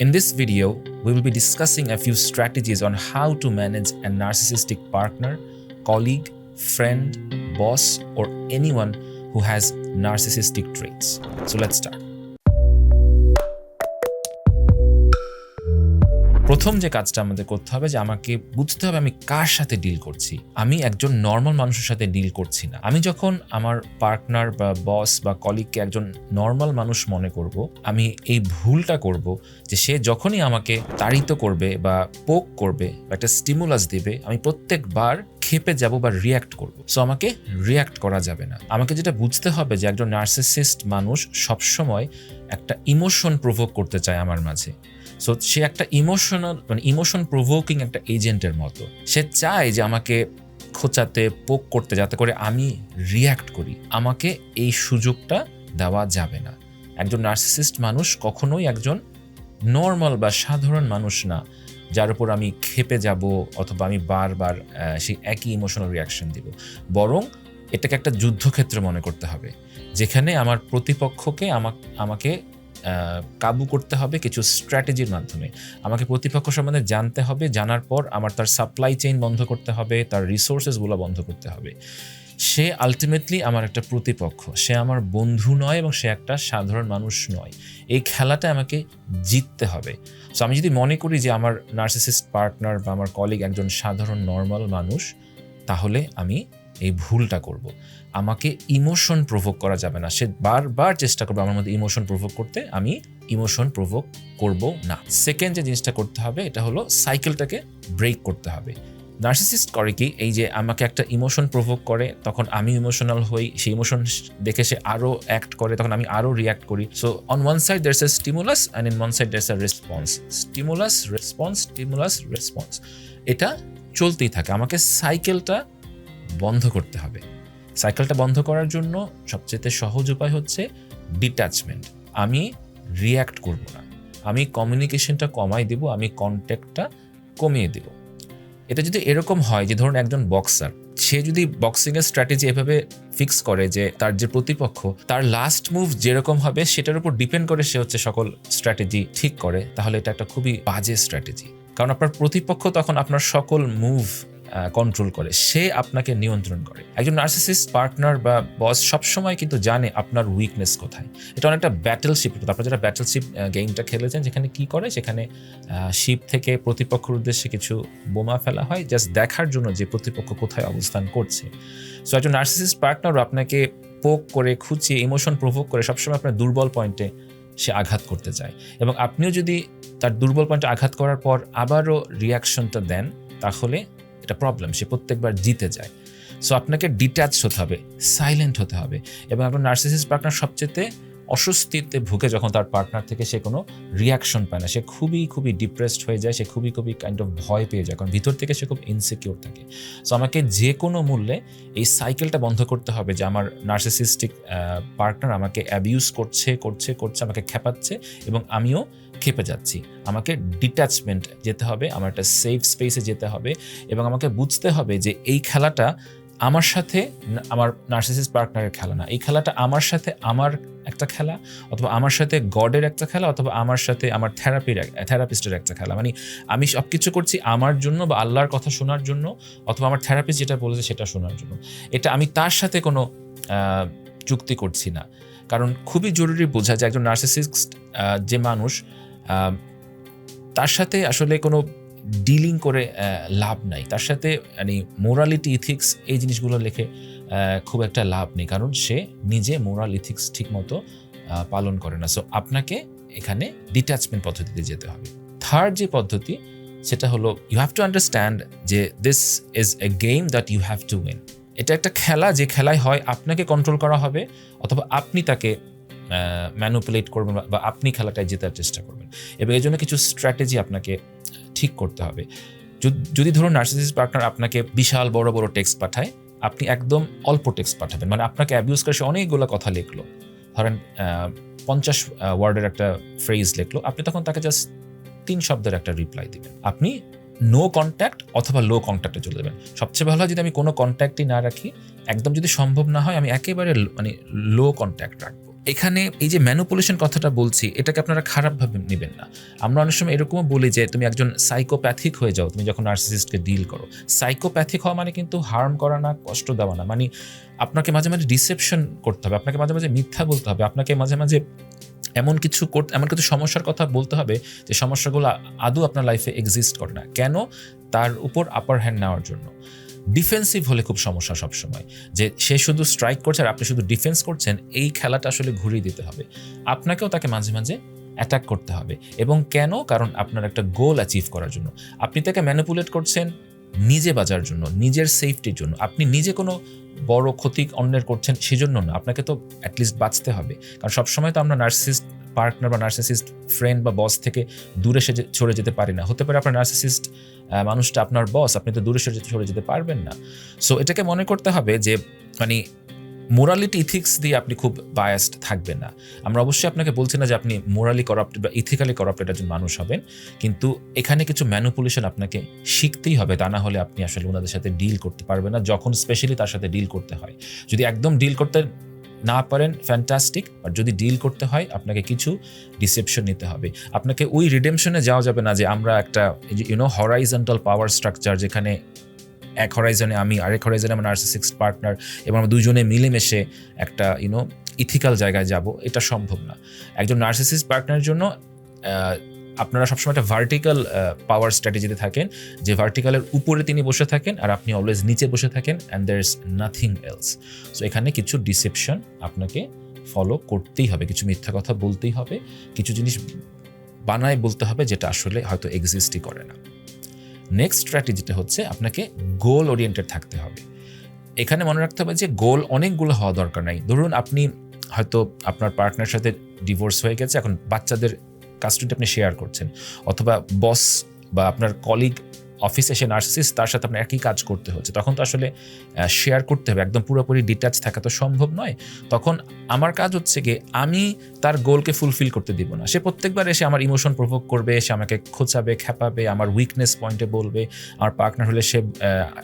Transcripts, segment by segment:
In this video, we will be discussing a few strategies on how to manage a narcissistic partner, colleague, friend, boss, or anyone who has narcissistic traits. So let's start. প্রথম যে কাজটা আমাদের করতে হবে যে আমাকে বুঝতে হবে আমি কার সাথে ডিল করছি। আমি একজন নর্মাল মানুষের সাথে ডিল করছি না। আমি যখন আমার পার্টনার বা বস বা কলিগকে একজন নর্মাল মানুষ মনে করব, আমি এই ভুলটা করব যে সে যখনই আমাকে তাড়িত করবে বা পোক করবে বা একটা স্টিমুলাস দেবে, আমি প্রত্যেকবার খেপে যাব বা রিয়াক্ট করব। সো আমাকে রিয়াক্ট করা যাবে না। আমাকে যেটা বুঝতে হবে যে একজন নার্সিসিস্ট মানুষ সবসময় একটা ইমোশন প্রভোগ করতে চায় আমার মাঝে। সো সে একটা ইমোশনাল মানে ইমোশন প্রভোকিং একটা এজেন্টের মতো। সে চায় যে আমাকে খোঁচাতে পোক করতে, যাতে করে আমি রিয়্যাক্ট করি। আমাকে এই সুযোগটা দেওয়া যাবে না। একজন নার্সিসিস্ট মানুষ কখনোই একজন নর্মাল বা সাধারণ মানুষ না, যার উপর আমি খেপে যাব অথবা আমি বারবার সেই একই ইমোশনাল রিয়াকশন দিব। বরং এটাকে একটা যুদ্ধক্ষেত্র মনে করতে হবে, যেখানে আমার প্রতিপক্ষকে আমা- আমাকে কাবু করতে হবে কিছু স্ট্র্যাটেজির মাধ্যমে। আমাকে প্রতিপক্ষ সম্বন্ধে জানতে হবে, জানার পর আমার তার সাপ্লাই চেইন বন্ধ করতে হবে, তার রিসোর্সেসগুলো বন্ধ করতে হবে। সে আলটিমেটলি আমার একটা প্রতিপক্ষ। সে আমার বন্ধু নয় এবং সে একটা সাধারণ মানুষ নয়। এই খেলাটা আমাকে জিততে হবে। সো আমি যদি মনে করি যে আমার নার্সিসিস্ট পার্টনার বা আমার কলিগ একজন সাধারণ নর্মাল মানুষ, তাহলে আমি এই ভুলটা করব। আমাকে ইমোশন প্রভোগ করা যাবে না। সে বারবার চেষ্টা করবে আমার মধ্যে ইমোশন প্রভোগ করতে। আমি ইমোশন প্রভোগ করব না। সেকেন্ড যে জিনিসটা করতে হবে, এটা হলো সাইকেলটাকে ব্রেক করতে হবে। নার্সিসিস্ট করে কি? এই যে আমাকে একটা ইমোশন প্রভোগ করে, তখন আমি ইমোশনাল হই। সেই ইমোশন দেখে সে আরও অ্যাক্ট করে, তখন আমি আরও রিয়াক্ট করি। So on one side there's a stimulus and in one side there's a response stimulus response stimulus response এটা চলতেই থাকে। আমাকে সাইকেলটা বন্ধ করতে হবে। সাইকেলটা বন্ধ করার জন্য সবচেয়ে সহজ উপায় হচ্ছে ডিট্যাচমেন্ট আমি রিয়্যাক্ট করব না। আমি কমিউনিকেশনটা কমাই দেব, আমি কন্ট্যাক্টটা কমিয়ে দেব। এটা যদি এরকম হয় যে ধরুন একজন বক্সার সে যদি বক্সিংয়ের স্ট্র্যাটেজি এভাবে ফিক্স করে যে তার যে প্রতিপক্ষ, তার লাস্ট মুভ যেরকম হবে সেটার উপর ডিপেন্ড করে সে হচ্ছে সকল স্ট্র্যাটেজি ঠিক করে, তাহলে এটা একটা খুবই বাজে স্ট্র্যাটেজি কারণ আপনার প্রতিপক্ষ তখন আপনার সকল মুভ কন্ট্রোল করে, সে আপনাকে নিয়ন্ত্রণ করে। একজন নার্সিসিস্ট পার্টনার বা বস সবসময় কিন্তু জানে আপনার উইকনেস কোথায়। এটা অনেকটা ব্যাটেলশিপ আপনারা যারা ব্যাটেলশিপ গেমটা খেলেছেন, যেখানে কি করে? সেখানে শিপ থেকে প্রতিপক্ষের উদ্দেশ্যে কিছু বোমা ফেলা হয় জাস্ট দেখার জন্য যে প্রতিপক্ষ কোথায় অবস্থান করছে। সো একজন নার্সিসিস্ট পার্টনারও আপনাকে পোক করে, খুঁচিয়ে ইমোশন প্রভোগ করে সবসময় আপনার দুর্বল পয়েন্টে সে আঘাত করতে চায়। এবং আপনিও যদি তার দুর্বল পয়েন্টে আঘাত করার পর আবারও রিয়াকশনটা দেন, তাহলে এটা প্রবলেম সে প্রত্যেকবার জিতে যায়। সো আপনাকে ডিট্যাচ হতে হবে সাইলেন্ট হতে হবে এবং আপনার নার্সিসিস পার্টনার সবচেয়ে অস্বস্তিতে ভুগে যখন তার পার্টনার থেকে সে কোনো রিয়াকশন পায় না। সে খুবই খুবই ডিপ্রেসড হয়ে যায়, সে খুবই খুবই কাইন্ড অফ ভয় পেয়ে যায়, কারণ ভিতর থেকে সে খুব ইনসিকিউর থাকে। সো আমাকে যে কোনো মূল্যে এই সাইকেলটা বন্ধ করতে হবে যে আমার নার্সিসিস্টিক পার্টনার আমাকে অ্যাবিউজ করছে করছে করছে, আমাকে খেপাচ্ছে এবং আমিও খেপে যাচ্ছি। আমাকে ডিট্যাচমেন্ট যেতে হবে, আমার একটা সেফ স্পেসে যেতে হবে এবং আমাকে বুঝতে হবে যে এই খেলাটা আমার সাথে আমার নার্সিসিস পার্টনারের খেলা না। এই খেলাটা আমার সাথে আমার একটা খেলা অথবা আমার সাথে গডের একটা খেলা অথবা আমার সাথে আমার থেরাপির থেরাপিস্টের একটা খেলা। মানে আমি সব কিছু করছি আমার জন্য বা আল্লাহর কথা শোনার জন্য অথবা আমার থেরাপিস্ট যেটা বলেছে সেটা শোনার জন্য। এটা আমি তার সাথে কোনো চুক্তি করছি না। কারণ খুবই জরুরি বোঝা যে একজন নার্সিসিস্ট যে মানুষ তার সাথে আসলে কোনো ডিলিং করে লাভ নাই। তার সাথে মানে মোরালিটি ইথিক্স এই জিনিসগুলো লেখে খুব একটা লাভ নেই। কারণ সে নিজে মোরাল ইথিক্স ঠিক মতো পালন করে না। সো আপনাকে এখানে ডিট্যাচমেন্ট পদ্ধতিতে যেতে হবে। থার্ড যে পদ্ধতি, সেটা হলো ইউ হ্যাভ টু আন্ডারস্ট্যান্ড যে this is a game that you have to win এটা একটা খেলা, যে খেলায় হয়, আপনাকে কন্ট্রোল করা হবে, অথবা আপনি তাকে ম্যানুপুলেট করবেন বা- আপনি খেলাটায় জেতার চেষ্টা করবেন। এবং এই জন্য কিছু স্ট্র্যাটেজি আপনাকে ঠিক করতে হবে। যদি- ধরুন নার্সিসিস পার্টনার আপনাকে বিশাল বড় বড় টেক্সট পাঠায়, আপনি একদম অল্প টেক্সট পাঠাবেন। মানে আপনাকে অ্যাবিউজ করে সে অনেকগুলো কথা লিখলো। ধরেন পঞ্চাশ ওয়ার্ডের একটা ফ্রেজ লিখলো, আপনি তখন তাকে জাস্ট তিন শব্দের একটা রিপ্লাই দিবেন। আপনি নো কন্ট্যাক্ট অথবা লো কন্ট্যাক্টে চলে যাবেন। সবচেয়ে ভালো হয় যদি আমি কোনো কন্ট্যাক্টই না রাখি, একদম যদি সম্ভব না হয়, আমি একেবারে মানে লো কন্ট্যাক্ট রাখব। এখানে এই যে ম্যানুপুলেশন কথাটা বলছি, এটাকে আপনারা খারাপভাবে নেবেন না। আমরা অনেক সময় এরকমও বলি যে, তুমি একজন সাইকোপ্যাথিক হয়ে যাও, তুমি যখন নার্সিসিস্টকে ডিল করো। সাইকোপ্যাথিক হওয়া মানে কিন্তু হার্ম করা না, কষ্ট দেওয়া না। মানে আপনাকে মাঝে মাঝে ডিসেপশন করতে হবে, আপনাকে মাঝে মাঝে মিথ্যা বলতে হবে, আপনাকে মাঝে মাঝে এমন কিছু করতে, এমন কিছু সমস্যার কথা বলতে হবে যে, সমস্যাগুলো আদৌ আপনার লাইফে এক্সিস্ট করে না। কেন? তার উপর আপার হ্যান্ড নেওয়ার জন্য। ডিফেন্সিভ হলে খুব সমস্যা সবসময়। যে সে শুধু স্ট্রাইক করছে আর আপনি শুধু ডিফেন্স করছেন, এই খেলাটা আসলে ঘুরিয়ে দিতে হবে। আপনাকেও তাকে মাঝে মাঝে অ্যাটাক করতে হবে। এবং কেন? কারণ আপনার একটা গোল অ্যাচিভ করার জন্য। আপনি তাকে ম্যানিপুলেট করছেন নিজে বাজার জন্য, নিজের সেফটির জন্য। আপনি নিজে কোনো বড় ক্ষতি অন্যের করছেন সেজন্য না। আপনাকে তো অ্যাটলিস্ট বাঁচতে হবে। কারণ সবসময় তো আমরা নার্সিসিস্ট পার্টনার বা নার্সিসিস্ট ফ্রেন্ড বা বস থেকে দূরে সে সরে যেতে পারি না। হতে পারে আপনার নার্সিসিস্ট মানুষটা আপনার বস আপনি তো দূরে সরে সরে যেতে পারবেন না। সো এটাকে মনে করতে হবে যে মানে মোরালিটি ইথিক্স দিয়ে আপনি খুব বায়াসড থাকবেন না। আমরা অবশ্যই আপনাকে বলছি না যে আপনি মোরালি করাপ্টেড বা ইথিক্যালি করাপ্টেড একজন মানুষ হবেন, কিন্তু এখানে কিছু ম্যানুপুলেশন আপনাকে শিখতেই হবে। তা না হলে আপনি আসলে ওনাদের সাথে ডিল করতে পারবেন না, যখন স্পেশালি তার সাথে ডিল করতে হয়। যদি একদম ডিল করতে না পারেন ফ্যান্টাস্টিক আর যদি ডিল করতে হয়, আপনাকে কিছু ডিসেপশন নিতে হবে। আপনাকে ওই রিডেমশনে যাওয়া যাবে না যে আমরা একটা ইউনো হরাইজেন্টাল পাওয়ার স্ট্রাকচার যেখানে এক হরাইজনে আমি, আরেক হরাইজনে আমার নার্সিসিক্স পার্টনার এবং আমরা দুজনে মিলেমিশে একটা ইউনো ইথিক্যাল জায়গায় যাব, এটা সম্ভব না। একজন নার্সিসিস পার্টনারের জন্য আপনারা সবসময় একটা ভার্টিক্যাল পাওয়ার স্ট্র্যাটেজিতে থাকেন, যে ভার্টিক্যালের উপরে তিনি বসে থাকেন আর আপনি অলওয়েজ নিচে বসে থাকেন and there is nothing else so এখানে কিছু ডিসেপশন আপনাকে ফলো করতেই হবে, কিছু মিথ্যা কথা বলতেই হবে, কিছু জিনিস বানায় বলতে হবে যেটা আসলে হয়তো এক্সিস্টই করে না। নেক্সট স্ট্র্যাটেজিটা হচ্ছে আপনাকে গোল ওরিয়েন্টেড থাকতে হবে। এখানে মনে রাখতে হবে যে গোল অনেকগুলো হওয়া দরকার নাই। ধরুন আপনি হয়তো আপনার পার্টনার সাথে ডিভোর্স হয়ে গেছে, এখন বাচ্চাদের কাস্টডি আপনি শেয়ার করছেন। অথবা বস বা আপনার কলিগ অফিসে সে নার্সিস তার সাথে আপনার একই কাজ করতে হচ্ছে। তখন তো আসলে শেয়ার করতে হবে। একদম পুরোপুরি ডিটাচ থাকা তো সম্ভব নয়। তখন আমার কাজ হচ্ছে কি আমি তার গোলকে ফুলফিল করতে দিব না। সে প্রত্যেকবার এসে আমার ইমোশন প্রভোগ করবে, সে আমাকে খোঁচাবে, খেপাবে, আমার উইকনেস পয়েন্টে বলবে, আমার পার্টনার হলে সে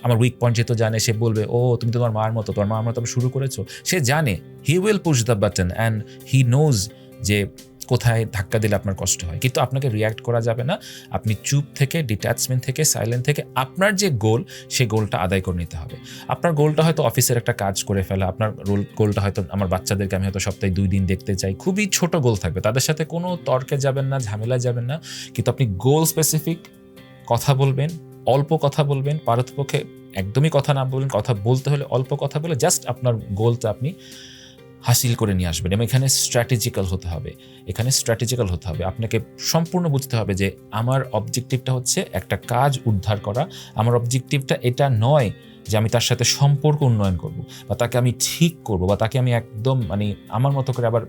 আমার উইক পয়েন্ট যেহেতু জানে, সে বলবে, ও, তুমি তোমার মার মতো, তোমার মার মতো শুরু করেছ। সে জানে he will push the button and he knows যে কোথায় ধাক্কা দিলে আপনার কষ্ট হয়। কিন্তু আপনাকে রিয়্যাক্ট করা যাবে না। আপনি চুপ থেকে ডিট্যাচমেন্ট থেকে সাইলেন্ট থেকে আপনার যে গোল সে গোলটা আদায় করে নিতে হবে। আপনার গোলটা হয়তো অফিসের একটা কাজ করে ফেলা, আপনার রোল গোলটা হয়তো আমার বাচ্চাদেরকে আমি হয়তো সপ্তাহে দুই দিন দেখতে চাই। খুবই ছোট গোল থাকবে। তাদের সাথে কোনো তর্কে যাবেন না, ঝামেলায় যাবেন না। কিন্তু আপনি গোল স্পেসিফিক কথা বলবেন, অল্প কথা বলবেন, পারতপক্ষে একদমই কথা না বলবেন, কথা বলতে হলে অল্প কথা বলে জাস্ট আপনার গোলটা আপনি হাসিল করে নিয়ে আসবেন এবং এখানে স্ট্র্যাটেজিক্যাল হতে হবে। এখানে স্ট্র্যাটেজিক্যাল হতে হবে। আপনাকে সম্পূর্ণ বুঝতে হবে যে আমার অবজেক্টিভটা হচ্ছে একটা কাজ উদ্ধার করা। আমার অবজেক্টিভটা এটা নয় যে আমি তার সাথে সম্পর্ক উন্নয়ন করব বা তাকে আমি ঠিক করব বা তাকে আমি একদম মানে আমার মতো করে আবার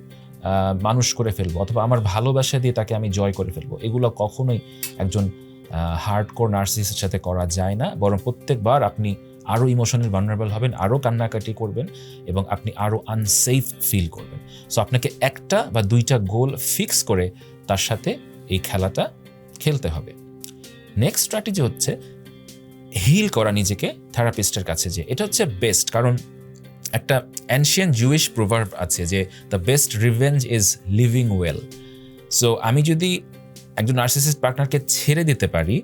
মানুষ করে ফেলব অথবা আমার ভালোবাসা দিয়ে তাকে আমি জয় করে ফেলব। এগুলো কখনোই একজন হার্ড কোর নার্সিসের সাথে করা যায় না। বরং প্রত্যেকবার আপনি আরও ইমোশনাল ভালনারেবল হবেন আরও কান্নাকাটি করবেন এবং আপনি আরও আনসেফ ফিল করবেন। সো আপনাকে একটা বা দুইটা গোল ফিক্স করে তার সাথে এই খেলাটা খেলতে হবে। নেক্সট স্ট্র্যাটেজি হচ্ছে হিল করা নিজেকে থেরাপিস্টের কাছে যে এটা হচ্ছে বেস্ট কারণ একটা অ্যানশিয়ান জুইশ প্রভার্ভ আছে যে the best revenge is living well so আমি যদি একজন নার্সিসিস্ট পার্টনারকে ছেড়ে দিতে পারি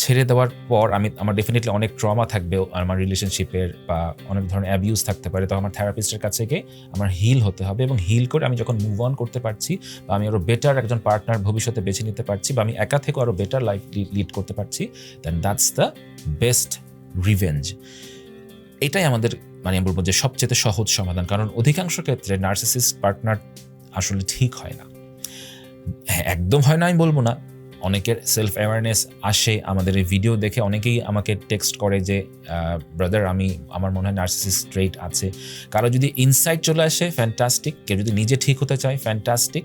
ছেড়ে দেওয়ার পর আমি, আমার ডেফিনেটলি অনেক ট্রমা থাকবে আমার রিলেশনশিপের বা অনেক ধরনের অ্যাবিউজ থাকতে পারে। তো আমার থেরাপিস্টের কাছে গিয়ে আমার হিল হতে হবে এবং হিল করে আমি যখন মুভ অন করতে পারছি বা আমি আরও বেটার একজন পার্টনার ভবিষ্যতে বেছে নিতে পারছি বা আমি একা থেকে আরও বেটার লাইফ লিড করতে পারছি then that's the best revenge এটাই আমাদের মানে আমি বলব যে সবচেয়ে সহজ সমাধান। কারণ অধিকাংশ ক্ষেত্রে নার্সিসিস্ট পার্টনার আসলে ঠিক হয় না। হ্যাঁ একদম হয় না আমি বলব না। অনেকের সেলফ অ্যাওয়ারনেস আসে আমাদের এই ভিডিও দেখে। অনেকেই আমাকে টেক্সট করে যে ব্রাদার আমি, আমার মনে হয় নার্সিস ট্রেট আছে। কারও যদি ইনসাইট চলে আসে ফ্যান্টাস্টিক কেউ যদি নিজে ঠিক হতে চায় ফ্যান্টাস্টিক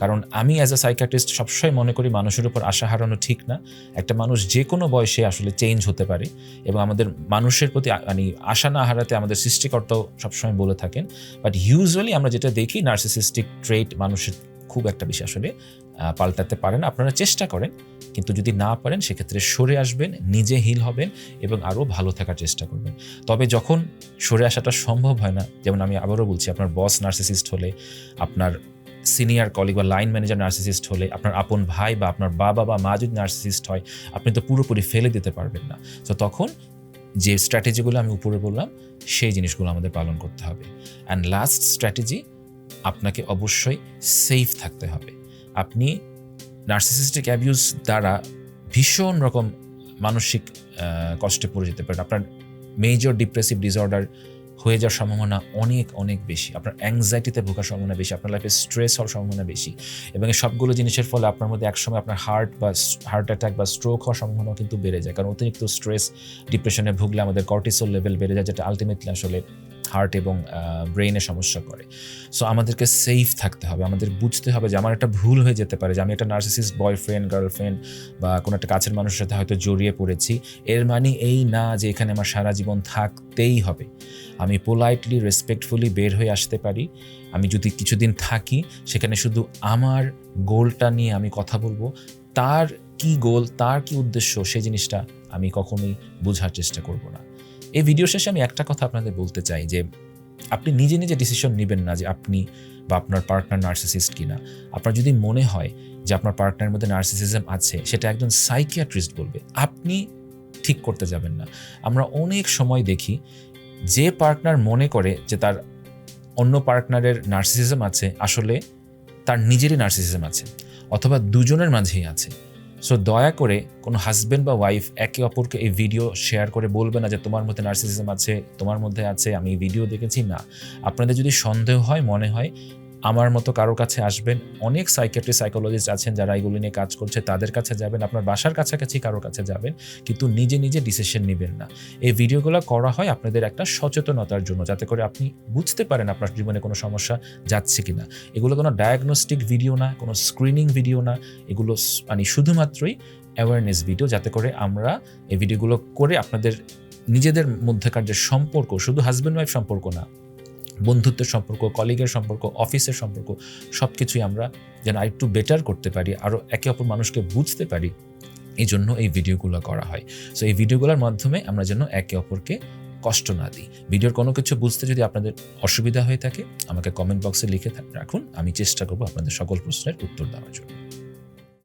কারণ আমি অ্যাজ এ সাইকাট্রিস্ট সবসময় মনে করি মানুষের উপর আশা হারানো ঠিক না। একটা মানুষ যে কোনো বয়সে আসলে চেঞ্জ হতে পারে এবং আমাদের মানুষের প্রতি মানে আশা না হারাতে আমাদের সৃষ্টিকর্তাও সবসময় বলে থাকেন। বাট ইউজুয়ালি আমরা যেটা দেখি নার্সিসিস্টিক ট্রেট মানুষের খুব একটা বেশি আসলে পাল্টাতে পারেন। আপনারা চেষ্টা করেন, কিন্তু যদি না পারেন, সেক্ষেত্রে সরে আসবেন, নিজে হিল হবেন এবং আরও ভালো থাকার চেষ্টা করবেন। তবে যখন সরে আসাটা সম্ভব হয় না, যেমন আমি আবারও বলছি, আপনার বস নার্সিসিস্ট হলে, আপনার সিনিয়র কলিগ বা লাইন ম্যানেজার নার্সিসিস্ট হলে, আপনার আপন ভাই বা আপনার বাবা বা মা যদি নার্সিসিস্ট হয়, আপনি তো পুরোপুরি ফেলে দিতে পারবেন না। তো তখন যে স্ট্র্যাটেজিগুলো আমি উপরে বললাম, সেই জিনিসগুলো আমাদের পালন করতে হবে। অ্যান্ড লাস্ট স্ট্র্যাটেজি আপনাকে অবশ্যই সেফ থাকতে হবে। আপনি নার্সিসিস্টিক অ্যাবিউজ দ্বারা ভীষণ রকম মানসিক কষ্টে পড়ে যেতে পারেন। আপনার মেজর ডিপ্রেসিভ ডিসঅর্ডার হয়ে যাওয়ার সম্ভাবনা অনেক অনেক বেশি। আপনার অ্যাংজাইটিতে ভোগার সম্ভাবনা বেশি। আপনার লাইফে স্ট্রেস হওয়ার সম্ভাবনা বেশি। এবং এই সবগুলো জিনিসের ফলে আপনার মধ্যে একসময় আপনার হার্ট বা হার্ট অ্যাটাক বা স্ট্রোক হওয়ার সম্ভাবনা কিন্তু বেড়ে যায়। কারণ অতিরিক্ত স্ট্রেস ডিপ্রেশনে ভুগলে আমাদের কর্টিসল লেভেল বেড়ে যায়, যেটা আলটিমেটলি আসলে হার্ট এবং ব্রেইনে সমস্যা করে। সো আমাদেরকে সেফ থাকতে হবে। আমাদের বুঝতে হবে যে আমার একটা ভুল হয়ে যেতে পারে, যে আমি একটা নার্সিসিস্ট বয়ফ্রেন্ড গার্লফ্রেন্ড বা কোনো একটা কাছের মানুষের সাথে হয়তো জড়িয়ে পড়েছি। এর মানে এই না যে এখানে আমার সারা জীবন থাকতেই হবে। আমি পোলাইটলি রেসপেক্টফুলি বের হয়ে আসতে পারি। আমি যদি কিছুদিন থাকি, সেখানে শুধু আমার গোলটা নিয়ে আমি কথা বলব। তার কি গোল, তার কি উদ্দেশ্য সেই জিনিসটা আমি কখনোই বোঝার চেষ্টা করব না। এই ভিডিও শেষে আমি একটা কথা আপনাদের বলতে চাই যে, আপনি নিজে নিজে ডিসিশন নেবেন না যে আপনি বা আপনার পার্টনার নার্সিসিস্ট কিনা। আপনার যদি মনে হয় যে আপনার পার্টনারের মধ্যে নার্সিসিজম আছে, সেটা একজন সাইকিয়াট্রিস্ট বলবে। আপনি ঠিক করতে যাবেন না। আমরা অনেক সময় দেখি যে পার্টনার মনে করে যে তার অন্য পার্টনারের নার্সিসিজম আছে, আসলে তার নিজেরই নার্সিসিজম আছে, অথবা দুজনের মাঝেই আছে। সো দয়া করে কোনো হাজব্যান্ড বা ওয়াইফ একে অপরকে এই ভিডিও শেয়ার করে বলবে না যে তোমার মধ্যে নার্সিসিজম আছে, তোমার মধ্যে আছে, আমি এই ভিডিও দেখেছি, না। আপনাদের যদি সন্দেহ হয়, মনে হয় আমার মতো কারোর কাছে আসবেন। অনেক সাইকেট্রি সাইকোলজিস্ট আছেন যারা এগুলো নিয়ে কাজ করছে, তাদের কাছে যাবেন, আপনার বাসার কাছাকাছি কারোর কাছে যাবেন, কিন্তু নিজে নিজে ডিসিশন নেবেন না। এই ভিডিওগুলো করা হয় আপনাদের একটা সচেতনতার জন্য, যাতে করে আপনি বুঝতে পারেন আপনার জীবনে কোনো সমস্যা যাচ্ছে কি না এগুলো কোনো ডায়াগনস্টিক ভিডিও না, কোনো স্ক্রিনিং ভিডিও না, এগুলো মানে শুধুমাত্রই অ্যাওয়ারনেস ভিডিও যাতে করে আমরা এই ভিডিওগুলো করে আপনাদের নিজেদের মধ্যেকার যে সম্পর্ক, শুধু হাজব্যান্ড ওয়াইফ সম্পর্ক না বন্ধুত্বের সম্পর্ক কলিগের সম্পর্ক অফিসের সম্পর্ক সব কিছুই আমরা যেন আরেকটু বেটার করতে পারি আরও একে অপর মানুষকে বুঝতে পারি এই জন্য এই ভিডিওগুলো করা হয়। সো এই ভিডিওগুলোর মাধ্যমে আমরা যেন একে অপরকে কষ্ট না দিই। ভিডিওর কোনো কিছু বুঝতে যদি আপনাদের অসুবিধা হয়ে থাকে, আমাকে কমেন্ট বক্সে লিখে রাখুন, আমি চেষ্টা করব আপনাদের সকল প্রশ্নের উত্তর দেওয়ার জন্য।